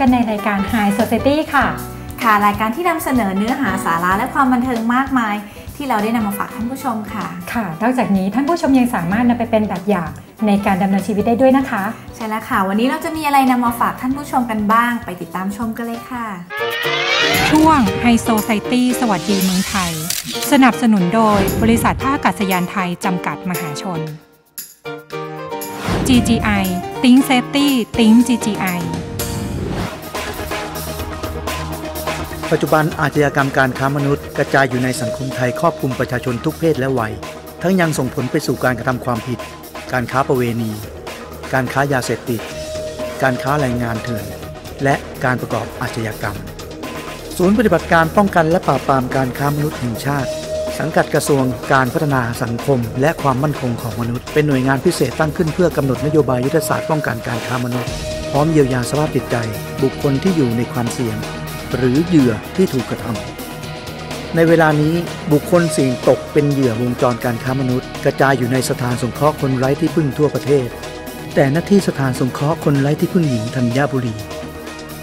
กันในรายการ High Society ค่ะ ค่ะ รายการที่นำเสนอเนื้อหาสาระและความบันเทิงมากมาย ที่เราได้นำมาฝากท่านผู้ชมค่ะ ค่ะ นอกจากนี้ท่านผู้ชมยังสามารถนำไปเป็นแบบอย่างในการดำเนินชีวิตได้ด้วยนะคะ ใช่แล้วค่ะ วันนี้เราจะมีอะไรนำมาฝากท่านผู้ชมกันบ้าง ไปติดตามชมกันเลยค่ะ ช่วง High Society สวัสดีเมืองไทย สนับสนุนโดยบริษัทท่าอากาศยานไทยจำกัดมหาชน GGI Think Safety Think GGI ปัจจุบันอาชญากรรมการค้ามนุษย์ กระจายอยู่ในสังคมไทยครอบคลุมประชาชนทุกเพศและวัย ทั้งยังส่งผลไปสู่การกระทำความผิด การค้าประเวณี การค้ายาเสพติด การค้าแรงงานเถื่อน และการประกอบอาชญากรรม ศูนย์ปฏิบัติการป้องกันและปราบปรามการค้ามนุษย์แห่งชาติ สังกัดกระทรวงการพัฒนาสังคม และความมั่นคงของมนุษย์ เป็นหน่วยงานพิเศษตั้งขึ้นเพื่อกำหนดนโยบายยุทธศาสตร์ป้องกันการค้ามนุษย์ พร้อมเยียวยาสภาพจิตใจ บุคคลที่อยู่ในความเสี่ยง หรือเหยื่อที่ถูกกระทำในเวลานี้บุคคลสิ่งตกเป็นเหยื่อวงจรการค้ามนุษย์ กระจายอยู่ในสถานสงเคราะห์คนไร้ที่พึ่งทั่วประเทศ แต่หน้าที่สถานสงเคราะห์คนไร้ที่พึ่งหญิงธัญบุรี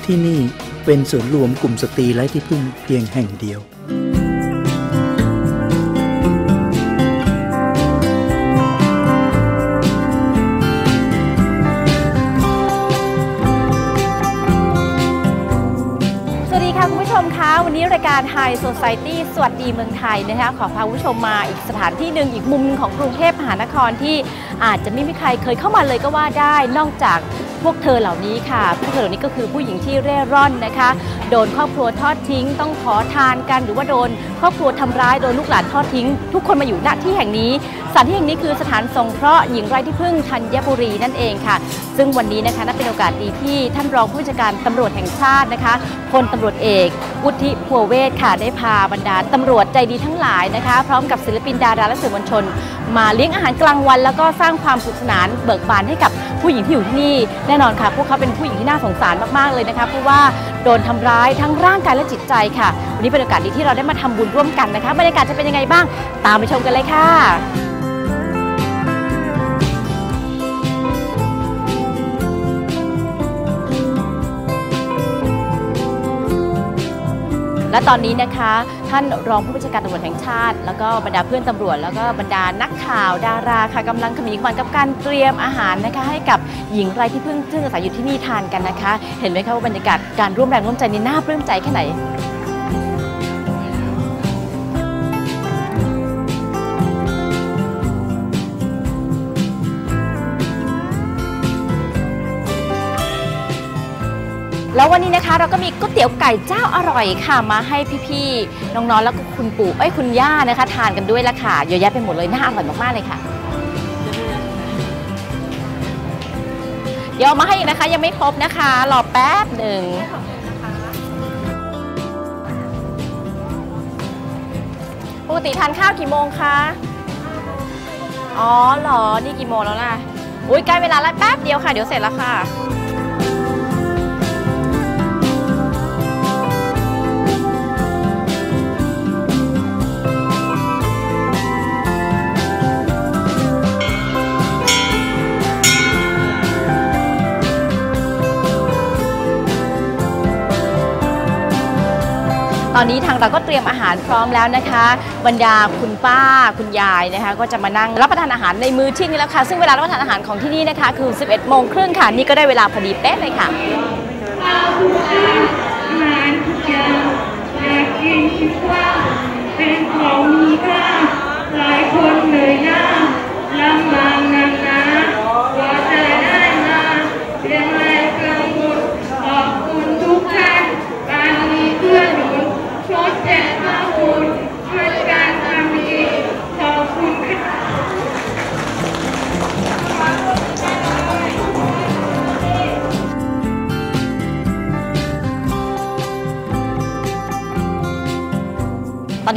ที่นี่เป็นส่วนย์รวมกลุ่มสตรีไร้ที่พึ่งเพียงแห่งเดียว วันนี้รายการไฮโซไซตี้สวัสดีเมืองไทยนะคะขอพาคุณผู้ชมมาอีกสถานที่หนึ่งอีกมุมหนึ่งของกรุงเทพมหานครที่อาจจะไม่มีใครเคยเข้ามาเลยก็ว่าได้ นอกจากพวกเธอเหล่านี้ค่ะ พวกเธอเหล่านี้ก็คือผู้หญิงที่เร่ร่อนนะคะ โดนครอบครัวทอดทิ้ง ต้องขอทานกันหรือว่าโดนครอบครัวทำร้ายโดนลูกหลานทอดทิ้ง ทุกคนมาอยู่ณที่แห่งนี้สถานที่แห่งนี้คือสถานสงเคราะห์หญิงไร้ที่พึ่งธัญบุรีนั่นเองค่ะ ซึ่งวันนี้นะคะนับเป็นโอกาสดีที่ท่านรองผู้บัญชาการตำรวจแห่งชาตินะคะพลตำรวจเอกวุฒิพัวเวศค่ะได้พาบรรดาตำรวจใจดีทั้งหลายนะคะ พร้อมกับศิลปินดาราและสื่อมวลชน มาเลี้ยงอาหารกลางวัน แล้วก็สร้างความสุขสนานเบิกบานให้กับผู้หญิงที่อยู่ที่นี่แน่นอนค่ะ พวกเขาเป็นผู้หญิงที่น่าสงสารมากๆเลยนะคะเพราะว่า โดนทำร้ายทั้งร่างกายและจิตใจค่ะ วันนี้เป็นโอกาสดีที่เราได้มาทำบุญร่วมกันนะคะบรรยากาศจะเป็นยังไงบ้าง ตามไปชมกันเลยค่ะ และตอนนี้นะคะ ท่านรองผู้บัญชาการตำรวจแห่งชาติ แล้วก็บรรดาเพื่อนตำรวจ แล้วก็บรรดานักข่าวดาราค่ะกำลังขมีขวัญกับการเตรียมอาหารนะคะ ให้กับหญิงไร้ที่พึ่งซึ่งอาศัยอยู่ที่นี่ทานกันนะคะ เห็นไหมคะว่าบรรยากาศการร่วมแรงร่วมใจนี่น่าปลื้มใจแค่ไหน แล้ววันนี้นะคะเราก็มีก๋วยเตี๋ยวไก่เจ้าอร่อยค่ะ มาให้พี่ๆน้องๆแล้วก็คุณปู่เอ้ยคุณย่านะคะ ทานกันด้วยละค่ะเยอะแยะไปหมดเลยน่าอร่อยมากๆเลยค่ะ เดี๋ยวเอามาให้อีกนะคะ ยังไม่ครบนะคะรอแป๊บหนึ่งปกติทานข้าวกี่โมงคะอ๋อเหรอ นี่กี่โมงแล้วล่ะ อุ้ยใกล้เวลาแล้วแป๊บเดียวค่ะ เดี๋ยวเสร็จแล้วค่ะ ตอนนี้ทางเราก็เตรียมอาหารพร้อมแล้วนะคะ บรรดาคุณป้าคุณยายนะคะ ก็จะมานั่งรับประทานอาหารในมื้อเที่ยงนี้แล้วค่ะ ซึ่งเวลารับประทานอาหารของที่นี่นะคะ คือ 11โมงครึ่งค่ะ นี่ก็ได้เวลาพอดีเป๊ะเลยค่ะหารทุกอย่ายากกินเป็นของมีค่าหลายคนเลยนะลำบากนาน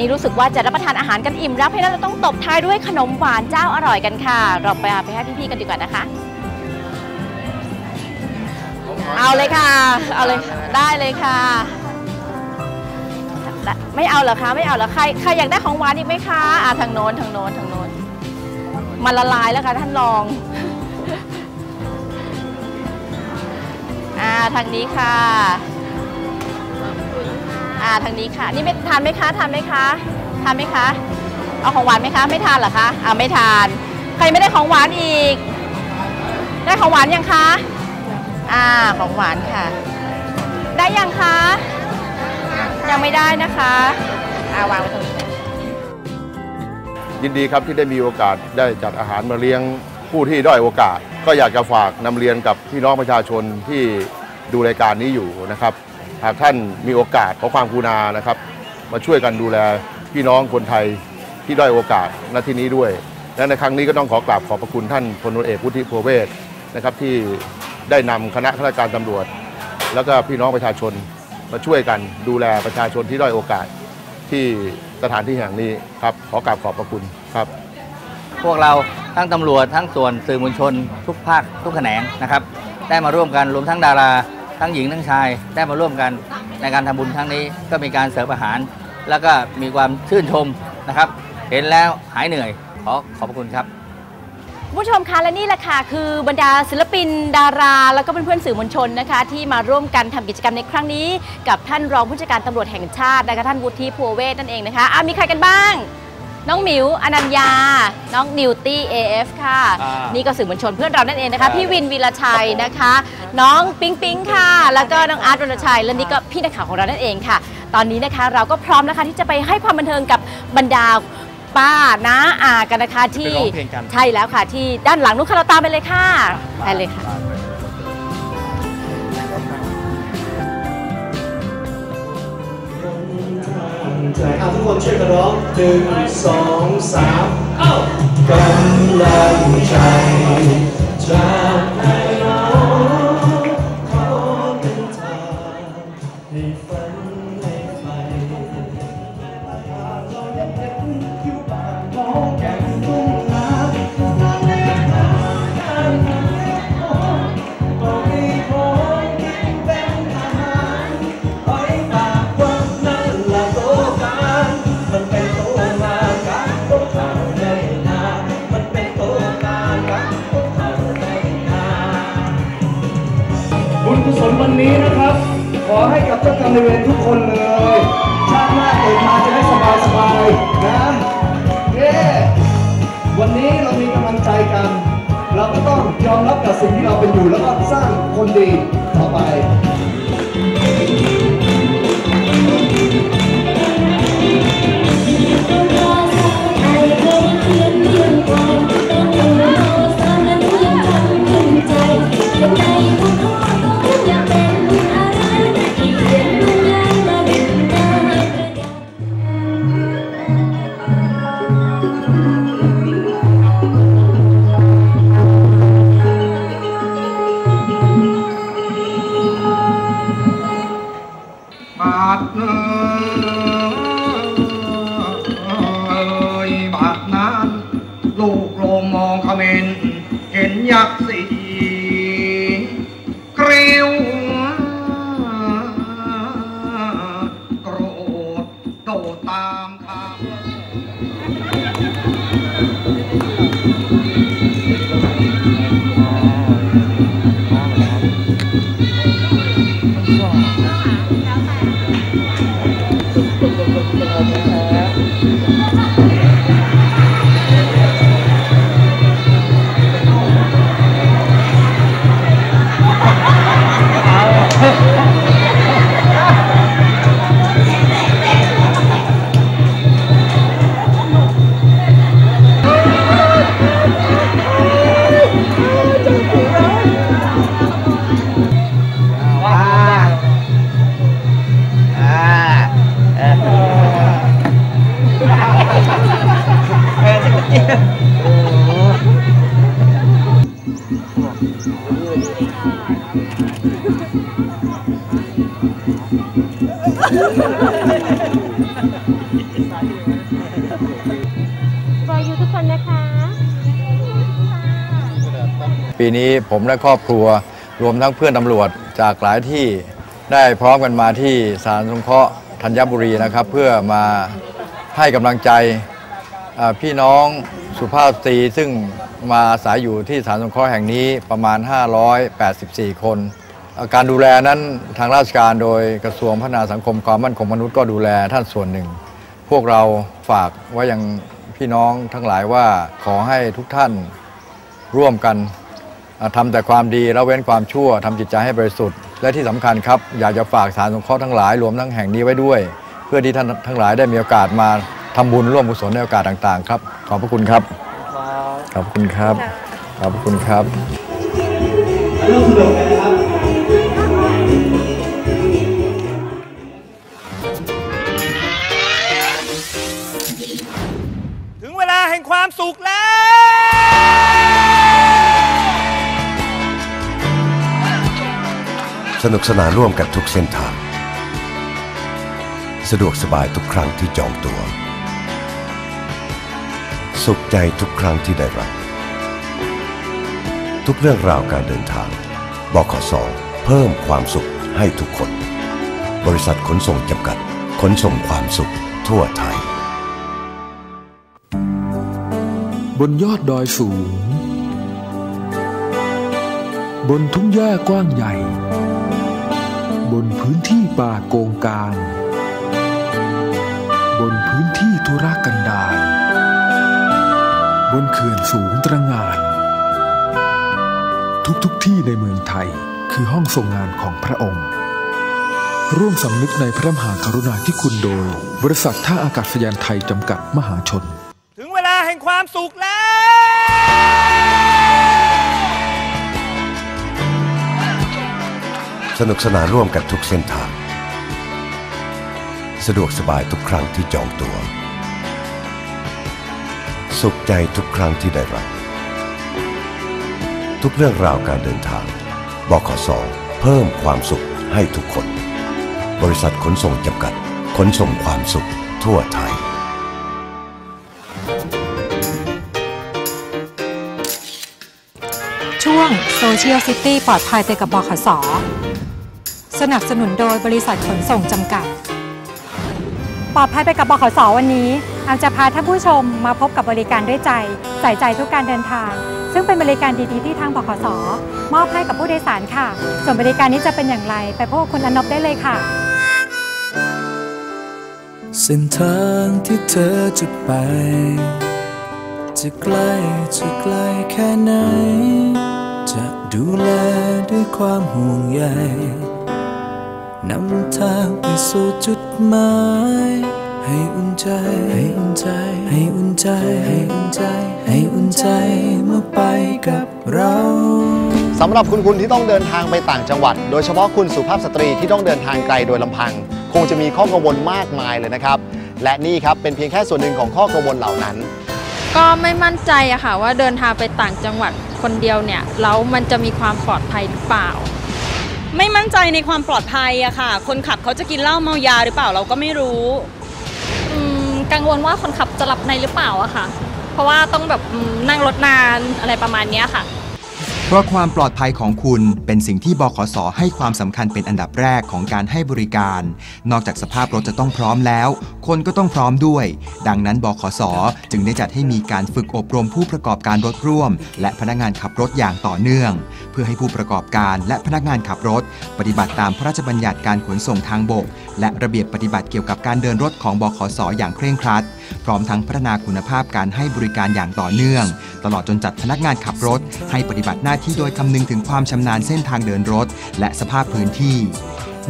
นี้รู้สึกว่าจะรับประทานอาหารกันอิ่มแล้วเพราะนั้นเราต้องตบท้ายด้วยขนมหวานเจ้าอร่อยกันค่ะ เราไปไปให้พี่ๆกันดีกว่านะคะ เอาเลยค่ะ เอาเลยได้เลยค่ะ ไม่เอาเหรอคะไม่เอาเหรอใครใครอยากได้ของหวานอีกไหมคะอ่าทางโน้นทางโน้นทางโน้นมันละลายแล้วค่ะท่านรองอ่าทางนี้ค่ะอ่าทางนี้ค่ะนี่ ทานไหมคะทานไหมคะทานไหมคะเอาของหวานไหมคะไม่ทานเหรอคะอ่าไม่ทาน ใครไม่ได้ของหวานอีก ได้ของหวานยังคะอ่าของหวานค่ะ ได้ยังคะ ยังไม่ได้นะคะอ่าวางไว้ตรงนี้ยินดีครับที่ได้มีโอกาสได้จัดอาหารมาเลี้ยงผู้ที่ด้อยโอกาส ก็อยากจะฝากนำเรียนกับพี่น้องประชาชนที่ดูรายการนี้อยู่นะครับ หากท่านมีโอกาสขอความกรุณานะครับ มาช่วยกันดูแลพี่น้องคนไทยที่ด้อยโอกาสณที่นี้ด้วย และในครั้งนี้ก็ต้องขอกราบขอบพระคุณท่านพลเอกพุทธิพัวเวศนะครับที่ได้นำคณะข้าราชการตำรวจ แล้วก็พี่น้องประชาชนมาช่วยกันดูแลประชาชนที่ด้อยโอกาสที่สถานที่แห่งนี้ครับขอกราบขอบพระคุณครับ พวกเราทั้งตำรวจทั้งส่วนสื่อมวลชน ทุกภาคทุกแขนงนะครับได้มาร่วมกันรวมทั้งดารา ทั้งหญิงทั้งชาย ได้มาร่วมกันในการทำบุญครั้งนี้ก็มีการเสิร์ฟอาหาร แล้วก็มีความชื่นชมนะครับ เห็นแล้วหายเหนื่อย ขอขอบพระคุณครับคุณผู้ชมคะและนี่แหละค่ะคือบรรดาศิลปินดารา แล้วก็เพื่อนๆสื่อมวลชนนะคะ ที่มาร่วมกันทำกิจกรรมในครั้งนี้ กับท่านรองผู้จัดการตำรวจแห่งชาตินะคะท่านวุฒิพัวเวทนั่นเองนะคะอะมีใครกันบ้าง น้องหมิวอนัญญา น้องนิวตี้ AF ค่ะอ่านี่นี่ก็สื่อมวลชนเพื่อนเรานั่นเองนะคะอ่าพี่วินวีรชัยนะคะ น้องปิ๊งปิ๊งค่ะ แล้วก็น้องอาร์ตรณชัยและนี่ก็พี่นักข่าวของเรานั่นเองค่ะ ตอนนี้นะคะเราก็พร้อมนะคะที่จะไปให้ความบันเทิงกับบรรดาป้าน้าอากันนะคะที่ไปร้องเพลงกัน ใช่แล้วค่ะที่ด้านหลังนู้นค่ะเราตามไปเลยค่ะไปเลยค่ะ ใจเอาทุกคนช่วยกันร้องหนึ่งสองสามเอ้ากำลังใจจากให้น้ นี้นะครับ ขอให้กับเจ้ากรรมนายเวรทุกคนเลย ชาติหน้าเกิดมาจะได้สบายสบายๆนะเย้วันนี้เรามีกำลังใจกัน เราก็ต้องยอมรับกับสิ่งที่เราเป็นอยู่แล้วก็สร้างคนดีต่อไป นี้ผมและครอบครัวรวมทั้งเพื่อนตำรวจจากหลายที่ได้พร้อมกันมาที่ศาลสงเคราะห์ธัญบุรีนะครับ เพื่อมาให้กำลังใจพี่น้องสุภาพสตรีซึ่งมาอาศัยอยู่ที่ศาลสงเคราะห์แห่งนี้ประมาณ 584 คนอ่าการดูแลนั้นทางราชการโดยกระทรวงพัฒนาสังคมความมั่นคงมนุษย์ก็ดูแลท่านส่วนหนึ่ง พวกเราฝากไว้ยังพี่น้องทั้งหลายว่าขอให้ทุกท่านร่วมกัน อ่าทำแต่ความดีแล้วเว้นความชั่วทำจิตใจให้บริสุทธิ์ และที่สำคัญครับ อยากจะฝากสารสงเคราะห์ทั้งหลายรวมทั้งแห่งนี้ไว้ด้วย เพื่อที่ท่านทั้งหลายได้มีโอกาสมาทำบุญร่วมกุศลในโอกาสต่าง ๆ ครับ ขอบพระคุณครับขอบคุณครับขอบพระคุณครับร่วมสนุกกันนะครับถึงเวลาแห่งความสุขแล้ว สนุกสนานร่วมกันทุกเส้นทาง สะดวกสบายทุกครั้งที่จองตัว สุขใจทุกครั้งที่ได้รับ ทุกเรื่องราวการเดินทางบขสเพิ่มความสุขให้ทุกคน บริษัทขนส่งจำกัด ขนส่งความสุขทั่วไทย บนยอดดอยสูง บนทุ่งหญ้ากว้างใหญ่ บนพื้นที่ป่าโกงกาง บนพื้นที่ธุรกันดารบนเขื่อนสูงตระงาน ทุกๆทที่ในเมืองไทยคือห้องทรงงานของพระองค์ ร่วมสำนึกในพระมหากรุณาธิคุณโดย บริษัทท่าอากาศยานไทยจำกัดมหาชน ถึงเวลาแห่งความสุขแล้ว สนุกสนานร่วมกันทุกเส้นทาง สะดวกสบายทุกครั้งที่จองตัว สุขใจทุกครั้งที่ได้รับ ทุกเรื่องราวการเดินทาง บขสเพิ่มความสุขให้ทุกคน บริษัทขนส่งจำกัด ขนส่งความสุขทั่วไทยช่วงโซเชียลซิตี้ปลอดภัยไปกับบขส สนับสนุนโดยบริษัทขนส่งจำกัด ปลอดภัยไปกับบขสวันนี้อามจะพาท่านผู้ชมมาพบกับบริการด้วยใจ ใส่ใจทุกการเดินทาง ซึ่งเป็นบริการดีๆที่ทางบขสมอบให้กับผู้โดยสารค่ะ ส่วนบริการนี้จะเป็นอย่างไร ไปพบกับคุณอนบได้เลยค่ะ เส้นทางที่เธอจะไป จะใกล้จะไกลแค่ไหน จะดูแลด้วยความห่วงใย นำทางไปสู่จุดหมายให้อุ่นใจ ให้อุ่นใจ ให้อุ่นใจ ให้อุ่นใจ ให้อุ่นใจเมื่อไปกับเราสำหรับคุณคุณที่ต้องเดินทางไปต่างจังหวัด โดยเฉพาะคุณสุภาพสตรีที่ต้องเดินทางไกลโดยลำพัง คงจะมีข้อกังวลมากมายเลยนะครับ และนี่ครับเป็นเพียงแค่ส่วนหนึ่งของข้อกังวลเหล่านั้น ก็ไม่มั่นใจอะค่ะว่าเดินทางไปต่างจังหวัดคนเดียวเนี่ยแล้วมันจะมีความปลอดภัยหรือเปล่า ไม่มั่นใจในความปลอดภัยอะค่ะ คนขับเขาจะกินเหล้าเมายาหรือเปล่าเราก็ไม่รู้ อืมกังวลว่าคนขับจะหลับในหรือเปล่าอะค่ะ เพราะว่าต้องแบบอืมนั่งรถนานอะไรประมาณเนี้ยค่ะ เพราะความปลอดภัยของคุณเป็นสิ่งที่บขส ให้ความสำคัญเป็นอันดับแรกของการให้บริการ นอกจากสภาพรถจะต้องพร้อมแล้ว คนก็ต้องพร้อมด้วย ดังนั้นบขส จึงได้จัดให้มีการฝึกอบรมผู้ประกอบการรถร่วม และพนักงานขับรถอย่างต่อเนื่อง เพื่อให้ผู้ประกอบการและพนักงานขับรถ ปฏิบัติตามพระราชบัญญัติการขนส่งทางบก และระเบียบปฏิบัติเกี่ยวกับการเดินรถของบขส อย่างเคร่งครัด พร้อมทั้งพัฒนาคุณภาพการให้บริการอย่างต่อเนื่อง ตลอดจนจัดพนักงานขับรถ ให้ปฏิบัติหน้าที่โดยคำนึงถึงความชำนาญเส้นทางเดินรถ และสภาพพื้นที่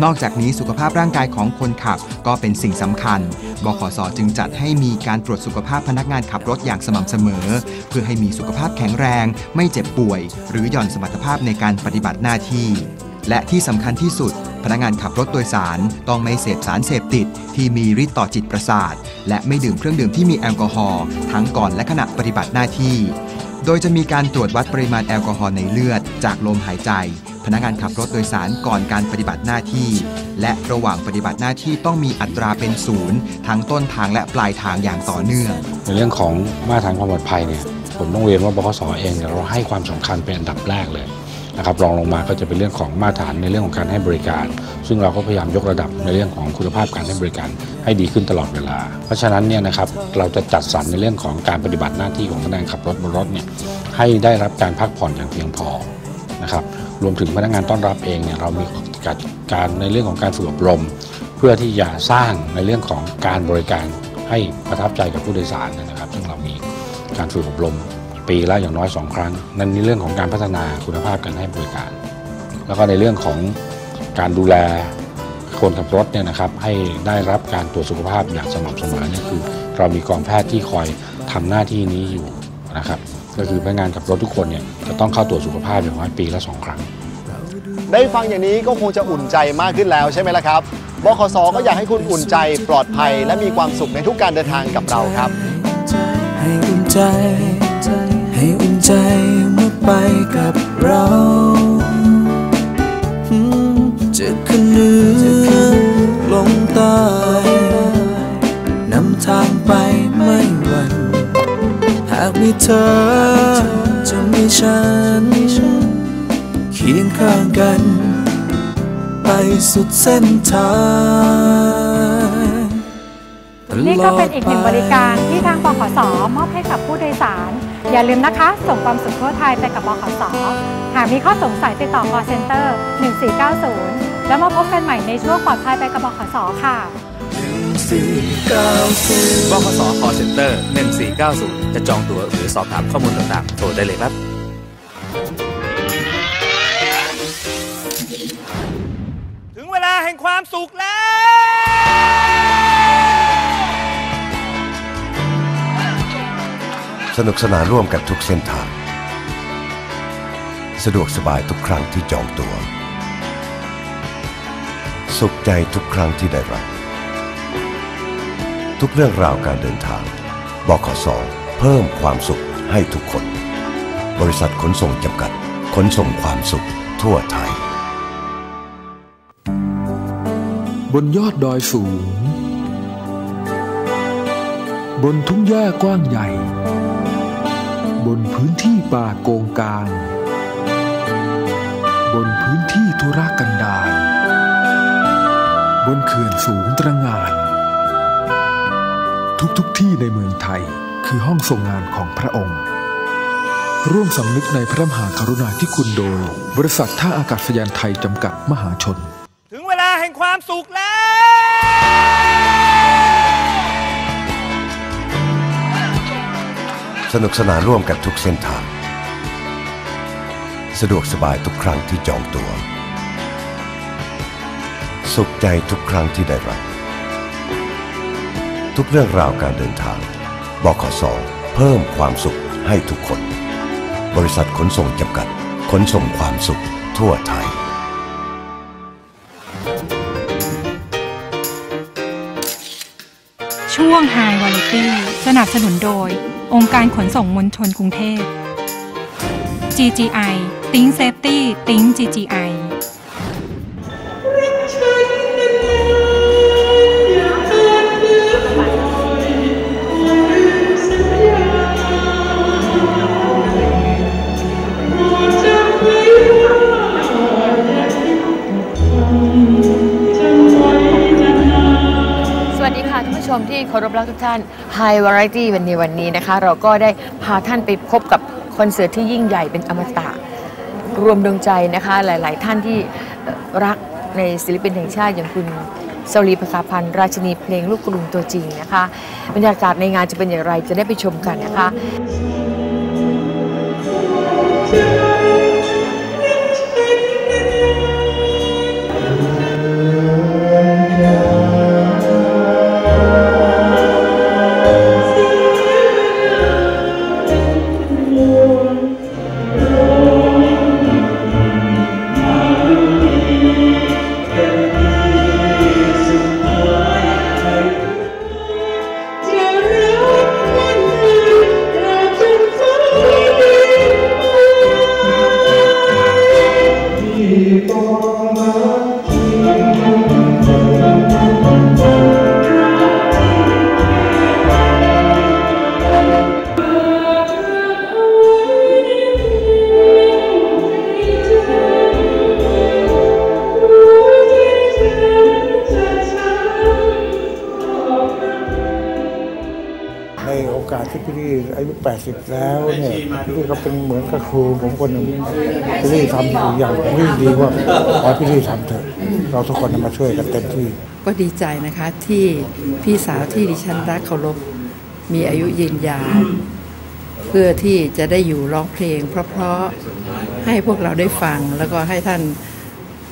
นอกจากนี้สุขภาพร่างกายของคนขับก็เป็นสิ่งสำคัญ บขสจึงจัดให้มีการตรวจสุขภาพพนักงานขับรถอย่างสม่ำเสมอ เพื่อให้มีสุขภาพแข็งแรง ไม่เจ็บป่วย หรือหย่อนสมรรถภาพในการปฏิบัติหน้าที่ และที่สำคัญที่สุด พนักงานขับรถโดยสารต้องไม่เสพสารเสพติด ที่มีฤทธิ์ต่อจิตประสาท และไม่ดื่มเครื่องดื่มที่มีแอลกอฮอล์ทั้งก่อนและขณะปฏิบัติหน้าที่ โดยจะมีการตรวจวัดปริมาณแอลกอฮอล์ในเลือด จากลมหายใจ พนักงานขับรถโดยสารก่อนการปฏิบัติหน้าที่ และระหว่างปฏิบัติหน้าที่ต้องมีอัตราเป็นศูนย์ทั้งต้นทางและปลายทางอย่างต่อเนื่อง ในเรื่องของมาตรฐานความปลอดภัยเนี่ยผมต้องเรียนว่าบขสเองเนี่ยเราให้ความสำคัญเป็นอันดับแรกเลย นะครับรองลงมาก็จะเป็นเรื่องของมาตรฐานในเรื่องของการให้บริการ ซึ่งเราก็พยายามยกระดับในเรื่องของคุณภาพการให้บริการให้ดีขึ้นตลอดเวลา เพราะฉะนั้นเนี่ยนะครับเราจะจัดสรรในเรื่องของการปฏิบัติหน้าที่ของพนักงานขับรถบนรถเนี่ยให้ได้รับการพักผ่อนอย่างเพียงพอนะครับรวมถึงพนักงานต้อนรับเองเนี่ยเรามีการในเรื่องของการฝึกอบรม เพื่อที่จะสร้างในเรื่องของการบริการให้ประทับใจกับผู้โดยสารนะครับ ซึ่งเรามีการฝึกอบรม ปีละอย่างน้อย 2 ครั้ง นั่นในเรื่องของการพัฒนาคุณภาพการให้บริการ แล้วก็ในเรื่องของการดูแลคนขับรถเนี่ยนะครับให้ได้รับการตรวจสุขภาพอย่างสม่ำเสมอเนี่ยคือ เรามีกองแพทย์ที่คอยทำหน้าที่นี้อยู่นะครับก็คือพนักงานขับรถทุกคนเนี่ยจะต้องเข้าตรวจสุขภาพอย่างน้อยปีละสองครั้ง ได้ฟังอย่างนี้ก็คงจะอุ่นใจมากขึ้นแล้วใช่ไหมล่ะครับบขสก็อยากให้คุณอุ่นใจปลอดภัย และมีความสุขในทุกการเดินทางกับเราครับ ใจเมื่อไปกับเราจะขึ้นเหนือลงใต้นำทางไปไม่หวั่นหากมีเธอจะมีฉันเคียงข้างกัน ไปสุดเส้นทางนี่ก็เป็นอีกหนึ่งบริการที่ทางบขสมอบให้กับผู้โดยสาร อย่าลืมนะคะ ส่งความสุขทั่วไทยไปกับบขสหากมีข้อสงสัยติดต่อ call center 1490 แล้วมาพบกันใหม่ในช่วงปลอดภัยไปกับบขสค่ะบขส call center 1490 จะจองตั๋วหรือสอบถามข้อมูลต่างๆ โทรได้เลยครับถึงเวลาแห่งความสุขแล้ว สนุกสนานร่วมกันทุกเส้นทาง สะดวกสบายทุกครั้งที่จองตัว๋วสุขใจทุกครั้งที่ได้รับ ทุกเรื่องราวการเดินทาง บขส เพิ่มความสุขให้ทุกคน บริษัทขนส่งจำกัด ขนส่งความสุขทั่วไทย บนยอดดอยสูง บนทุ่งหญ้ากว้างใหญ่ บนพื้นที่ป่าโกงกาง บนพื้นที่ธุรกันดารบนเขื่อนสูงตระงาน ทุกๆทที่ในเมืองไทยคือห้องทรงงานของพระองค์ ร่วมสำนึกในพระมหากรุณาธิคุณโดย บริษัทท่าอากาศยานไทยจำกัดมหาชน ถึงเวลาแห่งความสุขแล้ว สนุกสนานร่วมกันทุกเส้นทาง สะดวกสบายทุกครั้งที่จองตัว สุขใจทุกครั้งที่ได้รับ ทุกเรื่องราวการเดินทางบขสเพิ่มความสุขให้ทุกคน บริษัทขนส่งจำกัด ขนส่งความสุขทั่วไทยช่วง High Variety สนับสนุนโดย องค์การขนส่งมวลชนกรุงเทพ GGI Think Safety Think GGI ารพรักทุกท่าน High Variety วันนี้วันนี้นะคะ เราก็ได้พาท่านไปพบกับคอนเสิร์ตที่ยิ่งใหญ่เป็นอมตะ รวมดวงใจนะคะ หลาย ๆ ท่านที่รักในศิลปินแห่งชาติอย่างคุณสรีประภาพันธ์ราชินีเพลงลูกกรุงตัวจริงนะคะ บรรยากาศในงานจะเป็นอย่างไรจะได้ไปชมกันนะคะ ครูผมคนหนึ่งพี่ลี่ทำอยู่อย่างพี่ดีว่าขอให้พี่ลี่ทำเถอะ เราทุกคนมาช่วยกันเต็มที่ ก็ดีใจนะคะที่พี่สาวที่ดิฉันรักเคารพมีอายุยืนยาว เพื่อที่จะได้อยู่ร้องเพลง เพราะๆให้พวกเราได้ฟังแล้วก็ให้ท่าน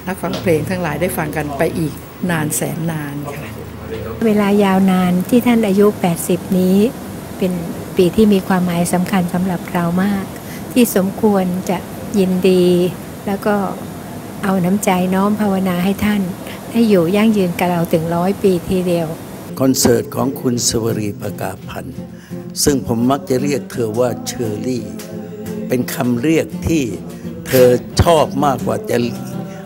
นักฟังเพลงทั้งหลายได้ฟังกันไปอีกนานแสนนานค่ะเวลายาวนานที่ท่านอายุ 80 นี้ เป็นปีที่มีความหมายสำคัญสำหรับเรามาก ที่สมควรจะยินดี แล้วก็เอาน้ำใจน้อมภาวนาให้ท่าน ให้อยู่ยั่งยืนกับเราถึงร้อยปีทีเดียว คอนเสิร์ตของคุณสวรีประกาพันธ์ซึ่งผมมักจะเรียกเธอว่าเชอรี่ เป็นคำเรียกที่เธอชอบมากกว่าจะ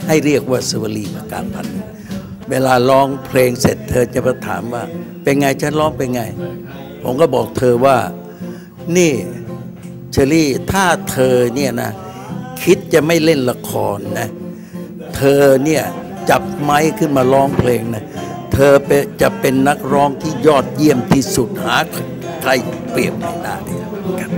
ให้เรียกว่าสวรีประกาพันธ์เวลาร้องเพลงเสร็จ เธอจะมาถามว่า เป็นไงฉันร้องเป็นไง ผมก็บอกเธอว่า นี่ เชอรี่ถ้าเธอเนี่ยนะคิดจะไม่เล่นละครนะเธอเนี่ยจับไม้ขึ้นมาร้องเพลงนะเธอเป็นจะเป็นนักร้องที่ยอดเยี่ยมที่สุดหาใครเปรียบไม่ได้ครับ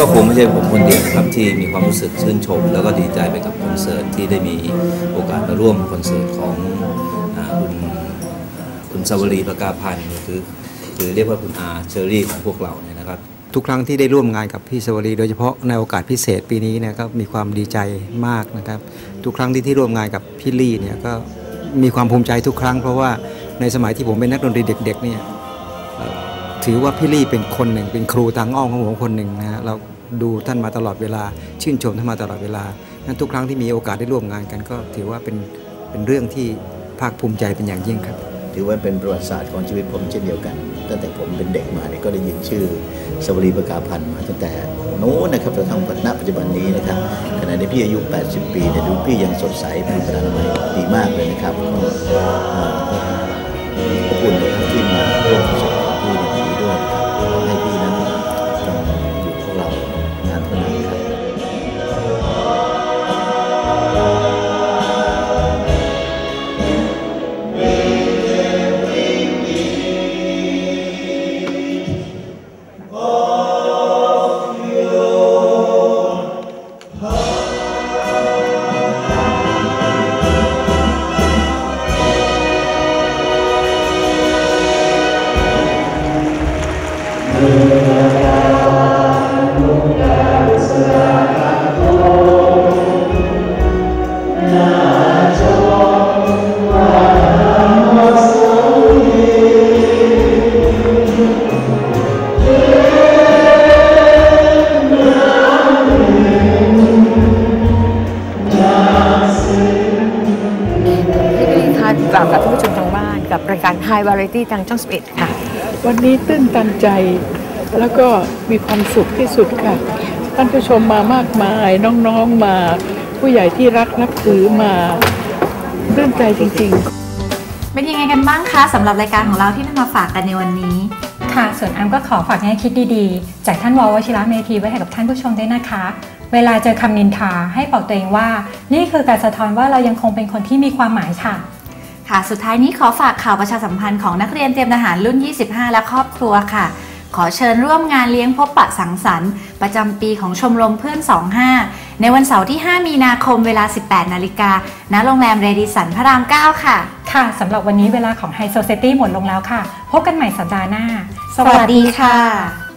ผมคิดว่าคงไม่ใช่ผมคนเดียวนะครับที่มีความรู้สึกชื่นชม แล้วก็ดีใจไปกับคอนเสิร์ตที่ได้มีโอกาสมาร่วมคอนเสิร์ตของอคุณคุณสวรีประกาพันธ์คือคือเรียกว่าคุณอาเชอรี่ของพวกเราเนี่ยนะครับ ทุกครั้งที่ได้ร่วมงานกับพี่สวรี โดยเฉพาะในโอกาสพิเศษปีนี้เนี่ยก็มีความดีใจมากนะครับ ทุกครั้งที่ที่ร่วมงานกับพี่ลี่เนี่ยก็มีความภูมิใจทุกครั้ง เพราะว่าในสมัยที่ผมเป็นนักดนตรีเด็กๆเนี่ย ถือว่าพี่ลี่เป็นคนหนึ่ง เป็นครูทางอ้อมของผมคนหนึ่งนะฮะเราดูท่านมาตลอดเวลา ชื่นชมท่านมาตลอดเวลานั้นทุกครั้งที่มีโอกาสได้ร่วมงานกันก็ถือว่าเป็นเป็นเรื่องที่ภาคภูมิใจเป็นอย่างยิ่งครับ ถือว่าเป็นประวัติศาสตร์ของชีวิตผมเช่นเดียวกัน ตั้งแต่ผมเป็นเด็กมาเนี่ยก็ได้ยินชื่อสวรีประกาพันธ์มาตั้งแต่โน้นนะครับจนถึงปัจจุบันนี้นะครับขณะที่พี่อายุ 80 ปีเนี่ยดูพี่ยังสดใสมีพลังงานดีมากเลยนะครับก็อ่อขอบคุณน บ้านกับรายการ High Variety ทางช่อง 11 ค่ะ วันนี้ตื้นตันใจแล้วก็มีความสุขที่สุดค่ะ ท่านผู้ชมมามากมายน้องๆมา ผู้ใหญ่ที่รักนับถือมาตื้นใจจริงๆเป็นยังไงกันบ้างคะสำหรับรายการของเราที่นำมาฝากกันในวันนี้ ค่ะ ส่วนแอมก็ขอฝากแง่คิดดีๆ จากท่านววชิระเมธีไว้ให้กับท่านผู้ชมด้วยนะคะ เวลาเจอคำนินทาให้บอกตัวเองว่า นี่คือการสะท้อนว่าเรายังคงเป็นคนที่มีความหมายค่ะ ค่ะ สุดท้ายนี้ขอฝากข่าวประชาสัมพันธ์ของนักเรียนเตรียมทหารรุ่น 25 และครอบครัวค่ะ ขอเชิญร่วมงานเลี้ยงพบปะสังสรรค์ ประจำปีของชมรมเพื่อน 25 ในวันเสาร์ที่ 5 มีนาคมเวลา 18 นาฬิกา ณ โรงแรมเรดิสันพระราม 9 ค่ะ ค่ะสำหรับวันนี้เวลาของ High Society หมดลงแล้วค่ะ พบกันใหม่สัปดาห์หน้า สวัสดีค่ะ